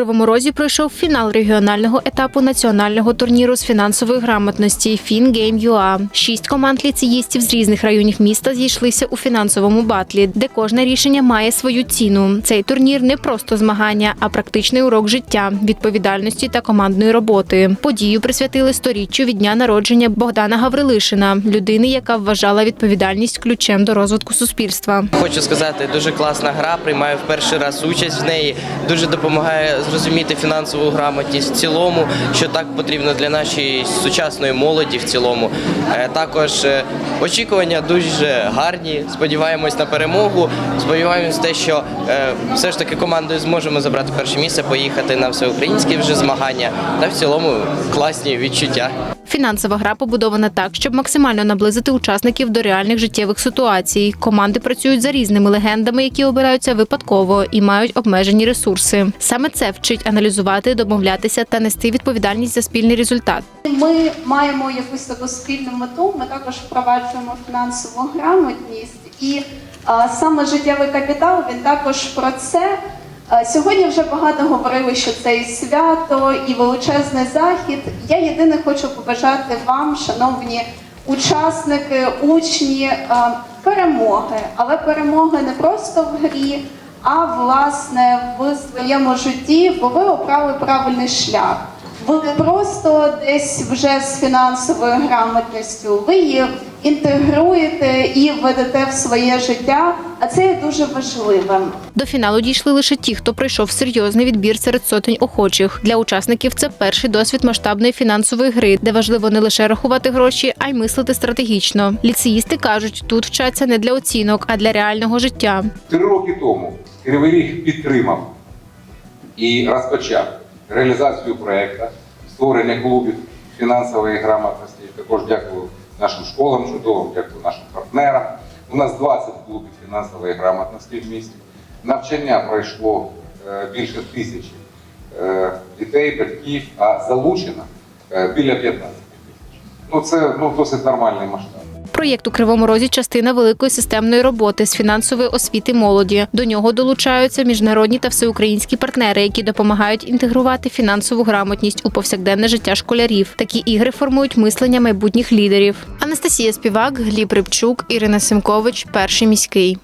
Кривому Розі пройшов фінал регіонального етапу національного турніру з фінансової грамотності FinGame.ua. Шість команд ліцеїстів з різних районів міста зійшлися у фінансовому батлі, де кожне рішення має свою ціну. Цей турнір не просто змагання, а практичний урок життя, відповідальності та командної роботи. Подію присвятили сторіччю від дня народження Богдана Гаврилишина, людини, яка вважала відповідальність ключем до розвитку суспільства. Хочу сказати, дуже класна гра. Приймаю в перший раз участь в неї. Дуже допомагає зрозуміти фінансову грамотність в цілому, що так потрібно для нашої сучасної молоді в цілому. Е, Також е, очікування дуже гарні. Сподіваємось на перемогу. Сподіваємось те, що е, все ж таки командою зможемо забрати перше місце, поїхати на всеукраїнські вже змагання. Та в цілому класні відчуття. Фінансова гра побудована так, щоб максимально наблизити учасників до реальних життєвих ситуацій. Команди працюють за різними легендами, які обираються випадково і мають обмежені ресурси. Саме це вчить аналізувати, домовлятися та нести відповідальність за спільний результат. Ми маємо якусь таку спільну мету. Ми також впроваджуємо фінансову грамотність, і а, саме життєвий капітал він також про це. Сьогодні вже багато говорили, що це і свято, і величезний захід. Я єдине хочу побажати вам, шановні учасники, учні, перемоги, але перемоги не просто в грі, а власне в своєму житті, бо ви обрали правильний шлях. Ви не просто десь вже з фінансовою грамотністю, ви її інтегруєте і ведете в своє життя, а це є дуже важливим. До фіналу дійшли лише ті, хто пройшов серйозний відбір серед сотень охочих. Для учасників це перший досвід масштабної фінансової гри, де важливо не лише рахувати гроші, а й мислити стратегічно. Ліцеїсти кажуть, тут вчаться не для оцінок, а для реального життя. Три роки тому Кривий Ріг підтримав і розпочав реалізацію проєкту створення клубів фінансової грамотності. Також дякую нашим школам чудовим, дякую нашим партнерам. У нас 20 клубів фінансової грамотності в місті. Навчання пройшло е, більше тисячі е, дітей, батьків, а залучено е, біля 15 тисяч. Ну це ну, досить нормальний масштаб. Проєкт у Кривому Розі частина великої системної роботи з фінансової освіти молоді. До нього долучаються міжнародні та всеукраїнські партнери, які допомагають інтегрувати фінансову грамотність у повсякденне життя школярів. Такі ігри формують мислення майбутніх лідерів. Анастасія Співак, Гліб Рибчук, Ірина Симкович, перший міський.